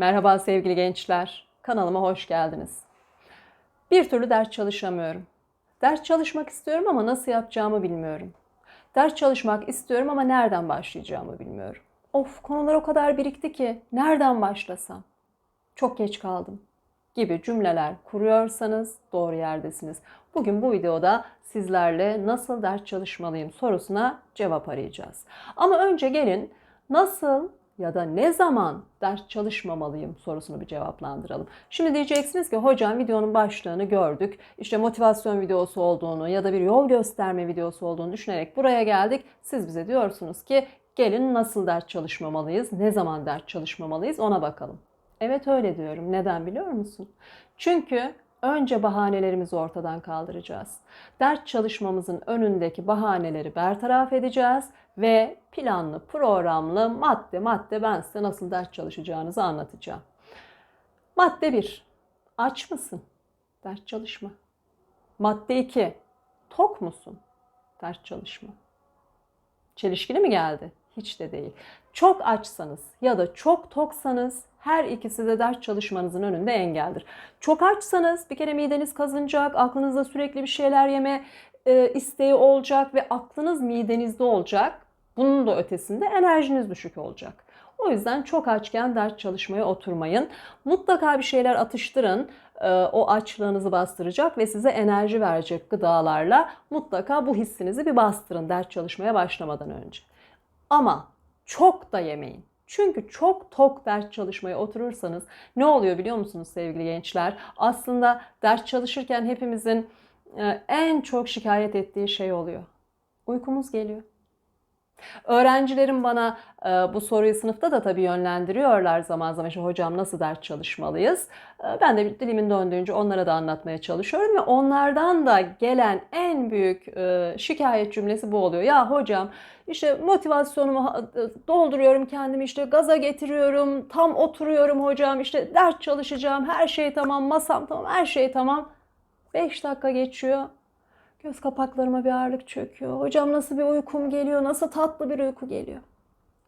Merhaba sevgili gençler. Kanalıma hoş geldiniz. Bir türlü ders çalışamıyorum. Ders çalışmak istiyorum ama nasıl yapacağımı bilmiyorum. Ders çalışmak istiyorum ama nereden başlayacağımı bilmiyorum. Of konular o kadar birikti ki nereden başlasam? Çok geç kaldım gibi cümleler kuruyorsanız doğru yerdesiniz. Bugün bu videoda sizlerle nasıl ders çalışmalıyım sorusuna cevap arayacağız. Ama önce gelin nasıl ya da ne zaman ders çalışmamalıyım sorusunu bir cevaplandıralım. Şimdi diyeceksiniz ki hocam videonun başlığını gördük. İşte motivasyon videosu olduğunu ya da bir yol gösterme videosu olduğunu düşünerek buraya geldik. Siz bize diyorsunuz ki gelin nasıl ders çalışmamalıyız, ne zaman ders çalışmamalıyız ona bakalım. Evet öyle diyorum. Neden biliyor musun? Çünkü önce bahanelerimizi ortadan kaldıracağız. Ders çalışmamızın önündeki bahaneleri bertaraf edeceğiz ve planlı, programlı, madde madde ben size nasıl ders çalışacağınızı anlatacağım. Madde 1. Aç mısın? Ders çalışma. Madde 2. Tok musun? Ders çalışma. Çelişkili mi geldi? Hiç de değil. Çok açsanız ya da çok toksanız her ikisi de ders çalışmanızın önünde engeldir. Çok açsanız bir kere mideniz kazınacak, aklınızda sürekli bir şeyler yeme e, isteği olacak ve aklınız midenizde olacak. Bunun da ötesinde enerjiniz düşük olacak. O yüzden çok açken ders çalışmaya oturmayın. Mutlaka bir şeyler atıştırın. E, o açlığınızı bastıracak ve size enerji verecek gıdalarla mutlaka bu hissinizi bir bastırın ders çalışmaya başlamadan önce. Ama çok da yemeyin. Çünkü çok tok ders çalışmaya oturursanız ne oluyor biliyor musunuz sevgili gençler? Aslında ders çalışırken hepimizin e, en çok şikayet ettiği şey oluyor. Uykumuz geliyor. Öğrencilerim bana e, bu soruyu sınıfta da tabii yönlendiriyorlar zaman zaman. İşte, hocam nasıl ders çalışmalıyız? E, ben de dilimin döndüğünce onlara da anlatmaya çalışıyorum ve onlardan da gelen en büyük e, şikayet cümlesi bu oluyor. Ya hocam işte motivasyonumu dolduruyorum kendimi işte gaza getiriyorum, tam oturuyorum hocam işte ders çalışacağım, her şey tamam, masam tamam, her şey tamam. 5 dakika geçiyor. Göz kapaklarıma bir ağırlık çöküyor. Hocam nasıl bir uykum geliyor? Nasıl tatlı bir uyku geliyor?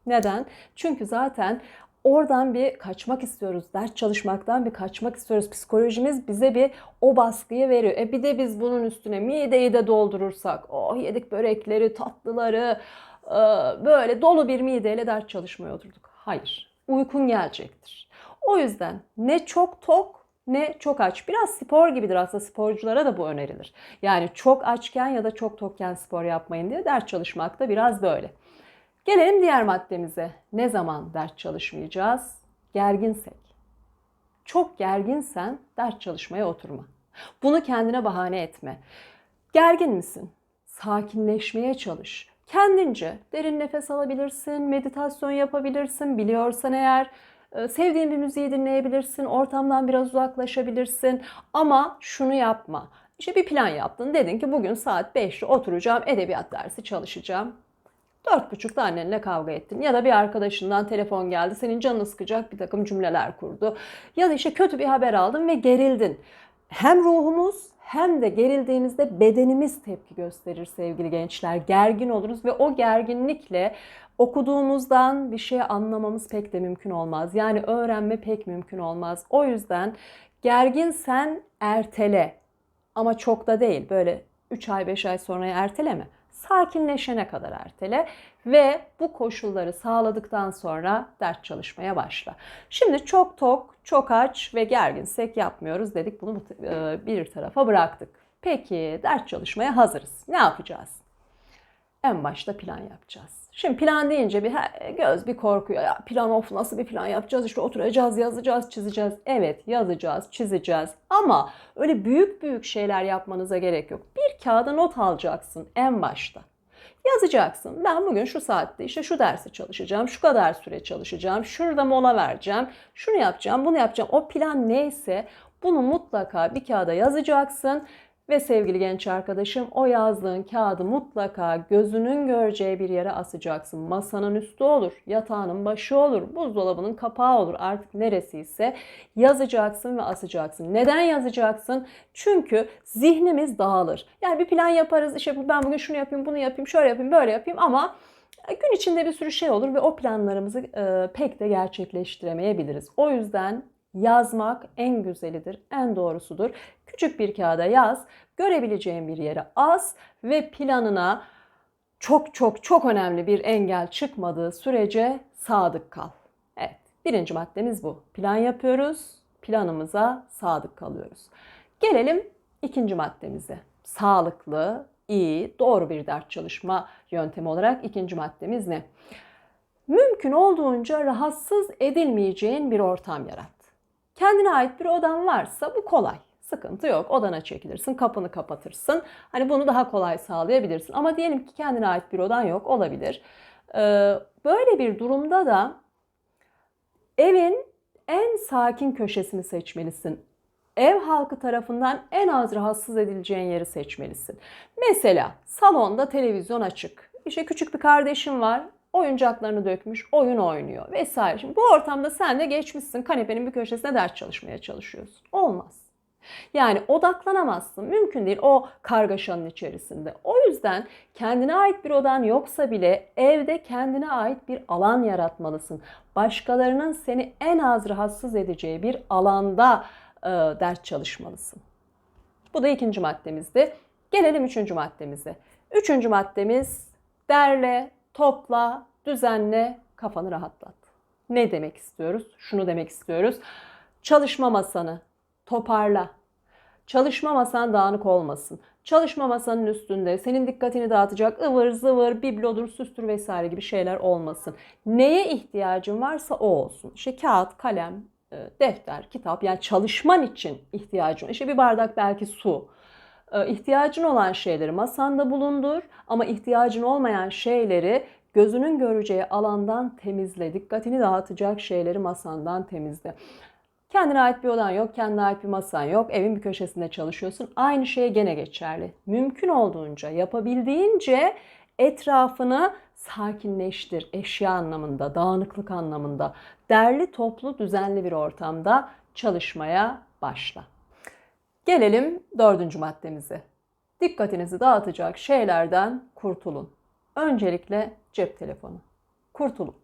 Neden? Çünkü zaten oradan bir kaçmak istiyoruz. Ders çalışmaktan bir kaçmak istiyoruz. Psikolojimiz bize bir o baskıyı veriyor. E bir de biz bunun üstüne mideyi de doldurursak, oh yedik börekleri, tatlıları, böyle dolu bir mideyle ders çalışmaya oturduk. Hayır. Uykun gelecektir. O yüzden ne çok tok ne çok aç. Biraz spor gibidir aslında sporculara da bu önerilir. Yani çok açken ya da çok tokken spor yapmayın diye ders çalışmak da biraz böyle. Gelelim diğer maddemize. Ne zaman ders çalışmayacağız? Gerginsek. Çok gerginsen ders çalışmaya oturma. Bunu kendine bahane etme. Gergin misin? Sakinleşmeye çalış. Kendince derin nefes alabilirsin, meditasyon yapabilirsin, biliyorsan eğer sevdiğin bir müziği dinleyebilirsin, ortamdan biraz uzaklaşabilirsin ama şunu yapma. İşte bir plan yaptın. Dedin ki bugün saat 5'te oturacağım, edebiyat dersi çalışacağım. Dört buçukta annenle kavga ettin. Ya da bir arkadaşından telefon geldi. Senin canını sıkacak bir takım cümleler kurdu. Ya da işte kötü bir haber aldın ve gerildin. Hem ruhumuz hem de gerildiğimizde bedenimiz tepki gösterir sevgili gençler. Gergin oluruz ve o gerginlikle okuduğumuzdan bir şey anlamamız pek de mümkün olmaz. Yani öğrenme pek mümkün olmaz. O yüzden gerginsen ertele ama çok da değil. Böyle 3 ay 5 ay sonraya erteleme. Sakinleşene kadar ertele ve bu koşulları sağladıktan sonra ders çalışmaya başla. Şimdi çok tok, çok aç ve gerginsek yapmıyoruz dedik. Bunu e, bir tarafa bıraktık. Peki ders çalışmaya hazırız. Ne yapacağız? En başta plan yapacağız. Şimdi plan deyince bir göz bir korkuyor. Ya plan of nasıl bir plan yapacağız? İşte oturacağız, yazacağız, çizeceğiz. Evet yazacağız, çizeceğiz. Ama öyle büyük büyük şeyler yapmanıza gerek yok. Bir kağıda not alacaksın en başta. Yazacaksın. Ben bugün şu saatte işte şu dersi çalışacağım, şu kadar süre çalışacağım, şurada mola vereceğim, şunu yapacağım, bunu yapacağım. O plan neyse bunu mutlaka bir kağıda yazacaksın ve sevgili genç arkadaşım o yazdığın kağıdı mutlaka gözünün göreceği bir yere asacaksın. Masanın üstü olur, yatağının başı olur, buzdolabının kapağı olur artık neresiyse yazacaksın ve asacaksın. Neden yazacaksın? Çünkü zihnimiz dağılır. Yani bir plan yaparız işte ben bugün şunu yapayım, bunu yapayım, şöyle yapayım, böyle yapayım ama Gün içinde bir sürü şey olur ve o planlarımızı pek de gerçekleştiremeyebiliriz. O yüzden yazmak en güzelidir, en doğrusudur. Küçük bir kağıda yaz, görebileceğin bir yere az ve planına çok çok çok önemli bir engel çıkmadığı sürece sadık kal. Evet, birinci maddemiz bu. Plan yapıyoruz, planımıza sadık kalıyoruz. Gelelim ikinci maddemize. Sağlıklı, iyi, doğru bir ders çalışma yöntemi olarak ikinci maddemiz ne? Mümkün olduğunca rahatsız edilmeyeceğin bir ortam yarat. Kendine ait bir odan varsa bu kolay. Sıkıntı yok. Odana çekilirsin, kapını kapatırsın. Hani bunu daha kolay sağlayabilirsin. Ama diyelim ki kendine ait bir odan yok, olabilir. Ee, böyle bir durumda da evin en sakin köşesini seçmelisin. Ev halkı tarafından en az rahatsız edileceğin yeri seçmelisin. Mesela salonda televizyon açık. İşte küçük bir kardeşim var oyuncaklarını dökmüş, oyun oynuyor vesaire. Şimdi bu ortamda sen de geçmişsin kanepenin bir köşesine ders çalışmaya çalışıyorsun. Olmaz. Yani odaklanamazsın. Mümkün değil o kargaşanın içerisinde. O yüzden kendine ait bir odan yoksa bile evde kendine ait bir alan yaratmalısın. Başkalarının seni en az rahatsız edeceği bir alanda e, ders çalışmalısın. Bu da ikinci maddemizdi. Gelelim üçüncü maddemize. Üçüncü maddemiz derle, topla, düzenle, kafanı rahatlat. Ne demek istiyoruz? Şunu demek istiyoruz. Çalışma masanı toparla. Çalışma masan dağınık olmasın. Çalışma masanın üstünde senin dikkatini dağıtacak ıvır zıvır, biblodur, süstür vesaire gibi şeyler olmasın. Neye ihtiyacın varsa o olsun. İşte kağıt, kalem, e, defter, kitap yani çalışman için ihtiyacın. İşte bir bardak belki su. E, ihtiyacın olan şeyleri masanda bulundur ama ihtiyacın olmayan şeyleri gözünün göreceği alandan temizle. Dikkatini dağıtacak şeyleri masandan temizle. Kendine ait bir odan yok, kendine ait bir masan yok, evin bir köşesinde çalışıyorsun. Aynı şey gene geçerli. Mümkün olduğunca, yapabildiğince etrafını sakinleştir. Eşya anlamında, dağınıklık anlamında. Derli, toplu, düzenli bir ortamda çalışmaya başla. Gelelim dördüncü maddemize. Dikkatinizi dağıtacak şeylerden kurtulun. Öncelikle cep telefonu. Kurtulun.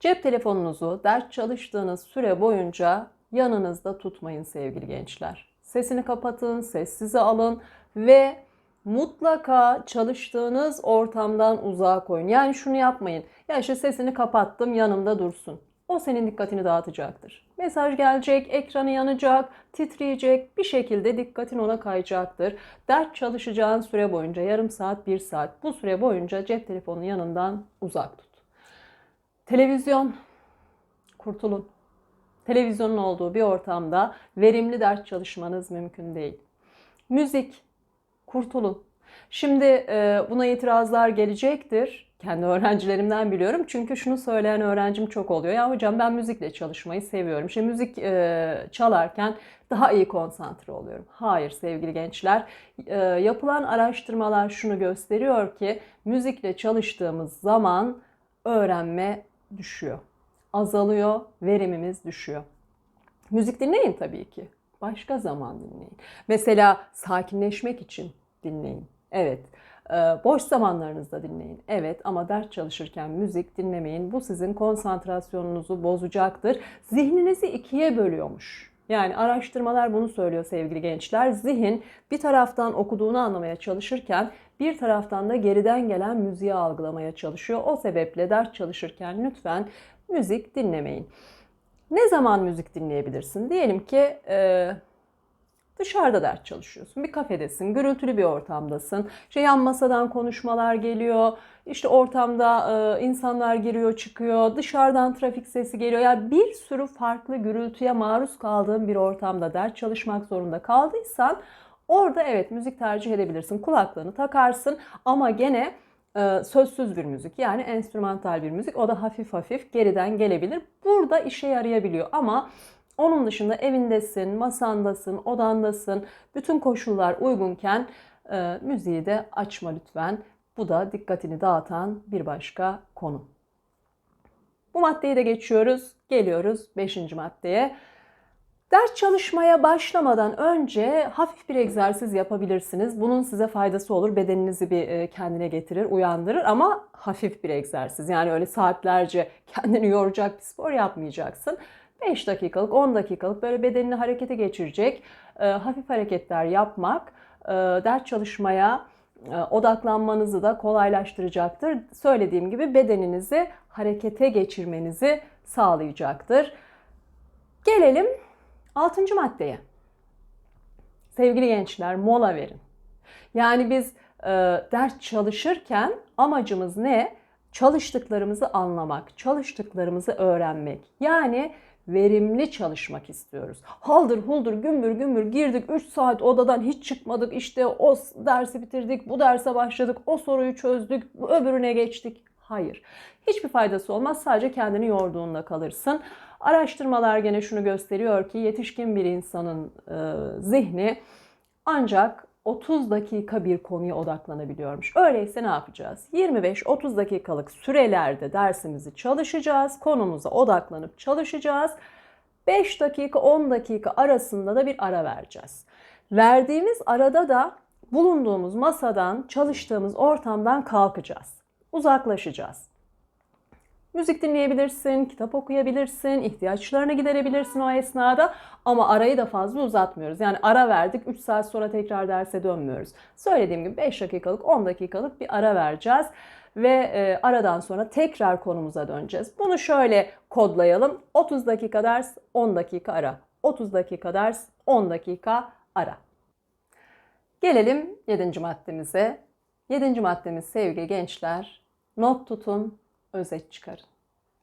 Cep telefonunuzu ders çalıştığınız süre boyunca yanınızda tutmayın sevgili gençler. Sesini kapatın, sessize alın ve mutlaka çalıştığınız ortamdan uzağa koyun. Yani şunu yapmayın. Ya işte sesini kapattım yanımda dursun. O senin dikkatini dağıtacaktır. Mesaj gelecek, ekranı yanacak, titreyecek, bir şekilde dikkatin ona kayacaktır. Ders çalışacağın süre boyunca yarım saat, bir saat bu süre boyunca cep telefonu yanından uzak tut. Televizyon, kurtulun. Televizyonun olduğu bir ortamda verimli ders çalışmanız mümkün değil. Müzik, kurtulun. Şimdi e, buna itirazlar gelecektir. Kendi öğrencilerimden biliyorum. Çünkü şunu söyleyen öğrencim çok oluyor. Ya hocam ben müzikle çalışmayı seviyorum. İşte müzik e, çalarken daha iyi konsantre oluyorum. Hayır sevgili gençler. E, yapılan araştırmalar şunu gösteriyor ki müzikle çalıştığımız zaman öğrenme düşüyor. Azalıyor, verimimiz düşüyor. Müzik dinleyin tabii ki. Başka zaman dinleyin. Mesela sakinleşmek için dinleyin. Evet. Ee, boş zamanlarınızda dinleyin. Evet ama ders çalışırken müzik dinlemeyin. Bu sizin konsantrasyonunuzu bozacaktır. Zihninizi ikiye bölüyormuş. Yani araştırmalar bunu söylüyor sevgili gençler. Zihin bir taraftan okuduğunu anlamaya çalışırken bir taraftan da geriden gelen müziği algılamaya çalışıyor. O sebeple ders çalışırken lütfen müzik dinlemeyin. Ne zaman müzik dinleyebilirsin? Diyelim ki e, dışarıda ders çalışıyorsun. Bir kafedesin, gürültülü bir ortamdasın. İşte yan masadan konuşmalar geliyor. İşte ortamda e, insanlar giriyor, çıkıyor. Dışarıdan trafik sesi geliyor. Yani bir sürü farklı gürültüye maruz kaldığın bir ortamda ders çalışmak zorunda kaldıysan Orada evet müzik tercih edebilirsin. Kulaklığını takarsın ama gene e, sözsüz bir müzik yani enstrümantal bir müzik. O da hafif hafif geriden gelebilir. Burada işe yarayabiliyor ama onun dışında evindesin, masandasın, odandasın. Bütün koşullar uygunken e, müziği de açma lütfen. Bu da dikkatini dağıtan bir başka konu. Bu maddeyi de geçiyoruz. Geliyoruz 5. maddeye. Ders çalışmaya başlamadan önce hafif bir egzersiz yapabilirsiniz. Bunun size faydası olur. Bedeninizi bir e, kendine getirir, uyandırır ama hafif bir egzersiz. Yani öyle saatlerce kendini yoracak bir spor yapmayacaksın. 5 dakikalık, 10 dakikalık böyle bedenini harekete geçirecek e, hafif hareketler yapmak e, ders çalışmaya odaklanmanızı da kolaylaştıracaktır. Söylediğim gibi bedeninizi harekete geçirmenizi sağlayacaktır. Gelelim Altıncı maddeye. Sevgili gençler mola verin. Yani biz e, ders çalışırken amacımız ne? Çalıştıklarımızı anlamak, çalıştıklarımızı öğrenmek. Yani verimli çalışmak istiyoruz. Haldır huldur gümbür gümbür girdik 3 saat odadan hiç çıkmadık işte o dersi bitirdik bu derse başladık o soruyu çözdük öbürüne geçtik. Hayır. Hiçbir faydası olmaz. Sadece kendini yorduğunda kalırsın. Araştırmalar gene şunu gösteriyor ki yetişkin bir insanın e, zihni ancak 30 dakika bir konuya odaklanabiliyormuş. Öyleyse ne yapacağız? 25-30 dakikalık sürelerde dersimizi çalışacağız. Konumuza odaklanıp çalışacağız. 5 dakika 10 dakika arasında da bir ara vereceğiz. Verdiğimiz arada da bulunduğumuz masadan, çalıştığımız ortamdan kalkacağız. Uzaklaşacağız. Müzik dinleyebilirsin, kitap okuyabilirsin, ihtiyaçlarını giderebilirsin o esnada ama arayı da fazla uzatmıyoruz. Yani ara verdik 3 saat sonra tekrar derse dönmüyoruz. Söylediğim gibi 5 dakikalık 10 dakikalık bir ara vereceğiz ve e, aradan sonra tekrar konumuza döneceğiz. Bunu şöyle kodlayalım. 30 dakika ders, 10 dakika ara. 30 dakika ders, 10 dakika ara. Gelelim 7. maddemize. 7. maddemiz sevgili gençler. Not tutun, özet çıkarın.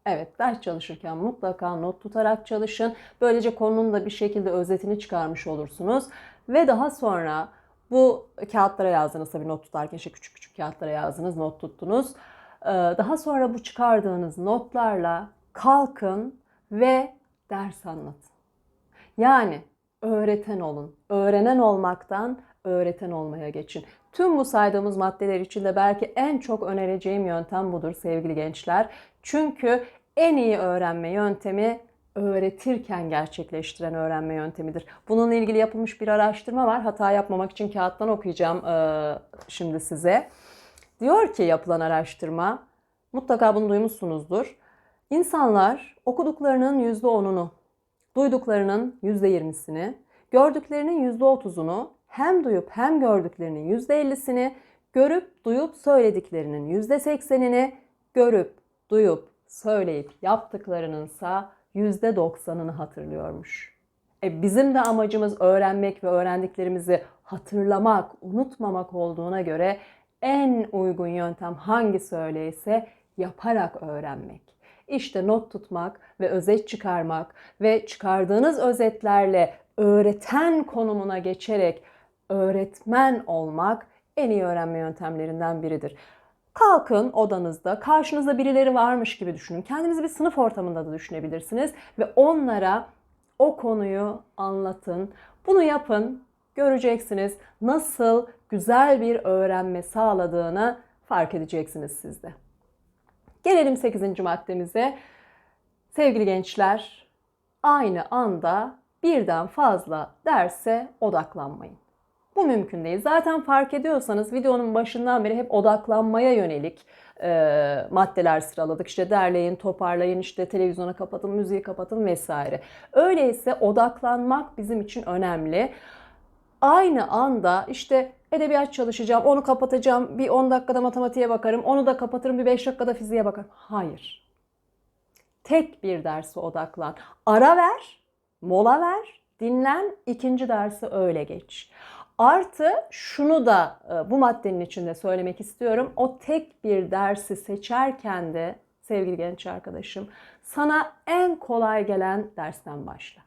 Evet ders çalışırken mutlaka not tutarak çalışın. Böylece konunun da bir şekilde özetini çıkarmış olursunuz. Ve daha sonra bu kağıtlara yazdınız tabii not tutarken işte küçük küçük kağıtlara yazdınız, not tuttunuz. Ee, daha sonra bu çıkardığınız notlarla kalkın ve ders anlatın. Yani öğreten olun. Öğrenen olmaktan öğreten olmaya geçin. Tüm bu saydığımız maddeler içinde belki en çok önereceğim yöntem budur sevgili gençler. Çünkü en iyi öğrenme yöntemi öğretirken gerçekleştiren öğrenme yöntemidir. Bununla ilgili yapılmış bir araştırma var. Hata yapmamak için kağıttan okuyacağım e, şimdi size. Diyor ki yapılan araştırma, mutlaka bunu duymuşsunuzdur. İnsanlar okuduklarının %10'unu, duyduklarının %20'sini, gördüklerinin %30'unu hem duyup hem gördüklerinin %50'sini, görüp duyup söylediklerinin %80'ini, görüp duyup söyleyip yaptıklarınınsa %90'ını hatırlıyormuş. E bizim de amacımız öğrenmek ve öğrendiklerimizi hatırlamak, unutmamak olduğuna göre en uygun yöntem hangisi öyleyse yaparak öğrenmek. İşte not tutmak ve özet çıkarmak ve çıkardığınız özetlerle öğreten konumuna geçerek öğretmen olmak en iyi öğrenme yöntemlerinden biridir. Kalkın odanızda, karşınızda birileri varmış gibi düşünün. Kendinizi bir sınıf ortamında da düşünebilirsiniz ve onlara o konuyu anlatın. Bunu yapın, göreceksiniz nasıl güzel bir öğrenme sağladığını fark edeceksiniz siz de. Gelelim 8. maddemize. Sevgili gençler, aynı anda birden fazla derse odaklanmayın. Bu mümkün değil. Zaten fark ediyorsanız videonun başından beri hep odaklanmaya yönelik e, maddeler sıraladık. İşte derleyin, toparlayın, işte televizyona kapatın, müziği kapatın vesaire. Öyleyse odaklanmak bizim için önemli. Aynı anda işte edebiyat çalışacağım, onu kapatacağım, bir 10 dakikada matematiğe bakarım, onu da kapatırım, bir 5 dakikada fiziğe bakarım. Hayır. Tek bir derse odaklan. Ara ver, mola ver, dinlen, ikinci dersi öyle geç. Artı şunu da e, bu maddenin içinde söylemek istiyorum. O tek bir dersi seçerken de sevgili genç arkadaşım sana en kolay gelen dersten başla.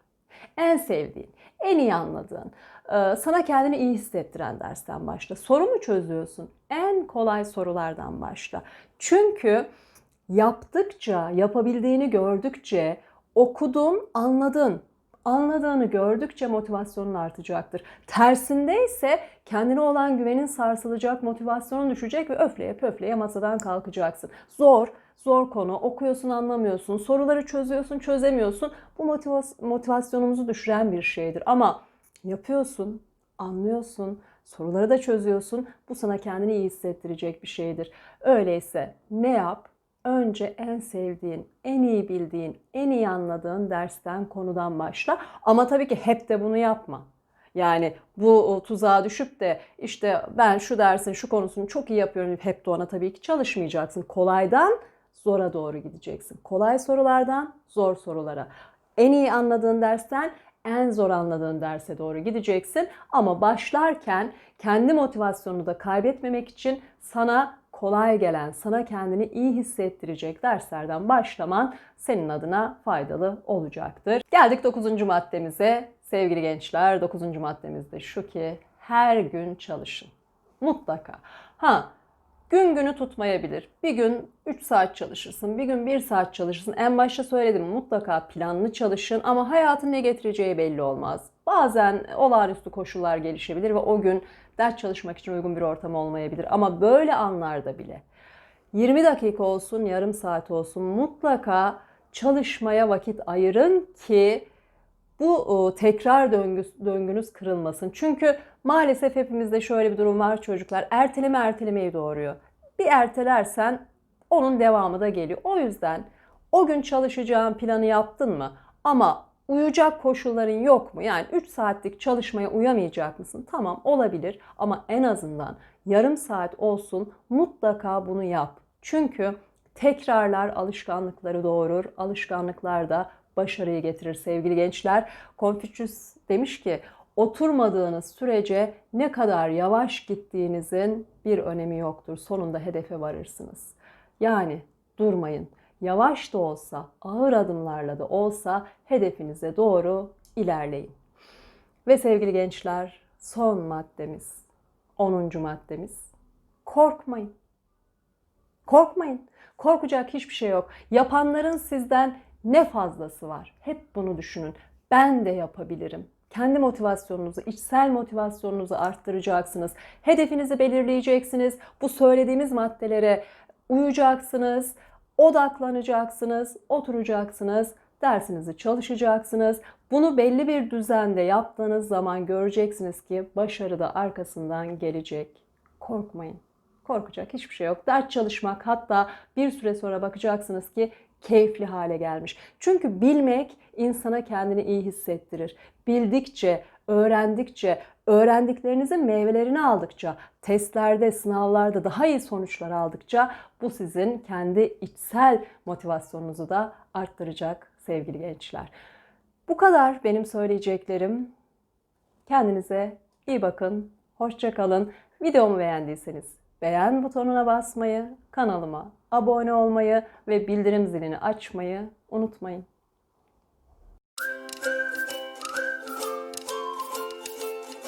En sevdiğin, en iyi anladığın, e, sana kendini iyi hissettiren dersten başla. Soru mu çözüyorsun? En kolay sorulardan başla. Çünkü yaptıkça, yapabildiğini gördükçe okudun, anladın anladığını gördükçe motivasyonun artacaktır. Tersinde ise kendine olan güvenin sarsılacak, motivasyonun düşecek ve öfleye pöfleye masadan kalkacaksın. Zor, zor konu, okuyorsun anlamıyorsun, soruları çözüyorsun çözemiyorsun. Bu motivas- motivasyonumuzu düşüren bir şeydir. Ama yapıyorsun, anlıyorsun, soruları da çözüyorsun. Bu sana kendini iyi hissettirecek bir şeydir. Öyleyse ne yap? Önce en sevdiğin, en iyi bildiğin, en iyi anladığın dersten, konudan başla. Ama tabii ki hep de bunu yapma. Yani bu tuzağa düşüp de işte ben şu dersin şu konusunu çok iyi yapıyorum hep de ona tabii ki çalışmayacaksın. Kolaydan zora doğru gideceksin. Kolay sorulardan zor sorulara. En iyi anladığın dersten en zor anladığın derse doğru gideceksin. Ama başlarken kendi motivasyonunu da kaybetmemek için sana kolay gelen, sana kendini iyi hissettirecek derslerden başlaman senin adına faydalı olacaktır. Geldik 9. maddemize. Sevgili gençler 9. maddemiz de şu ki her gün çalışın. Mutlaka. Ha gün günü tutmayabilir. Bir gün 3 saat çalışırsın, bir gün 1 saat çalışırsın. En başta söyledim mutlaka planlı çalışın ama hayatın ne getireceği belli olmaz. Bazen olağanüstü koşullar gelişebilir ve o gün ders çalışmak için uygun bir ortam olmayabilir. Ama böyle anlarda bile 20 dakika olsun, yarım saat olsun mutlaka çalışmaya vakit ayırın ki bu tekrar döngüs, döngünüz kırılmasın. Çünkü maalesef hepimizde şöyle bir durum var çocuklar. Erteleme ertelemeyi doğuruyor. Bir ertelersen onun devamı da geliyor. O yüzden o gün çalışacağın planı yaptın mı? Ama uyuyacak koşulların yok mu? Yani 3 saatlik çalışmaya uyamayacak mısın? Tamam olabilir ama en azından yarım saat olsun mutlaka bunu yap. Çünkü tekrarlar alışkanlıkları doğurur. Alışkanlıklar da başarıyı getirir sevgili gençler. Confucius demiş ki oturmadığınız sürece ne kadar yavaş gittiğinizin bir önemi yoktur. Sonunda hedefe varırsınız. Yani durmayın. Yavaş da olsa, ağır adımlarla da olsa hedefinize doğru ilerleyin. Ve sevgili gençler, son maddemiz, 10. maddemiz. Korkmayın. Korkmayın. Korkacak hiçbir şey yok. Yapanların sizden ne fazlası var? Hep bunu düşünün. Ben de yapabilirim. Kendi motivasyonunuzu, içsel motivasyonunuzu arttıracaksınız. Hedefinizi belirleyeceksiniz. Bu söylediğimiz maddelere uyacaksınız, odaklanacaksınız, oturacaksınız, dersinizi çalışacaksınız. Bunu belli bir düzende yaptığınız zaman göreceksiniz ki başarı da arkasından gelecek. Korkmayın. Korkacak hiçbir şey yok. Ders çalışmak hatta bir süre sonra bakacaksınız ki keyifli hale gelmiş. Çünkü bilmek insana kendini iyi hissettirir. Bildikçe, öğrendikçe, öğrendiklerinizin meyvelerini aldıkça, testlerde, sınavlarda daha iyi sonuçlar aldıkça bu sizin kendi içsel motivasyonunuzu da arttıracak sevgili gençler. Bu kadar benim söyleyeceklerim. Kendinize iyi bakın. Hoşça kalın. Videomu beğendiyseniz beğen butonuna basmayı, kanalıma abone olmayı ve bildirim zilini açmayı unutmayın.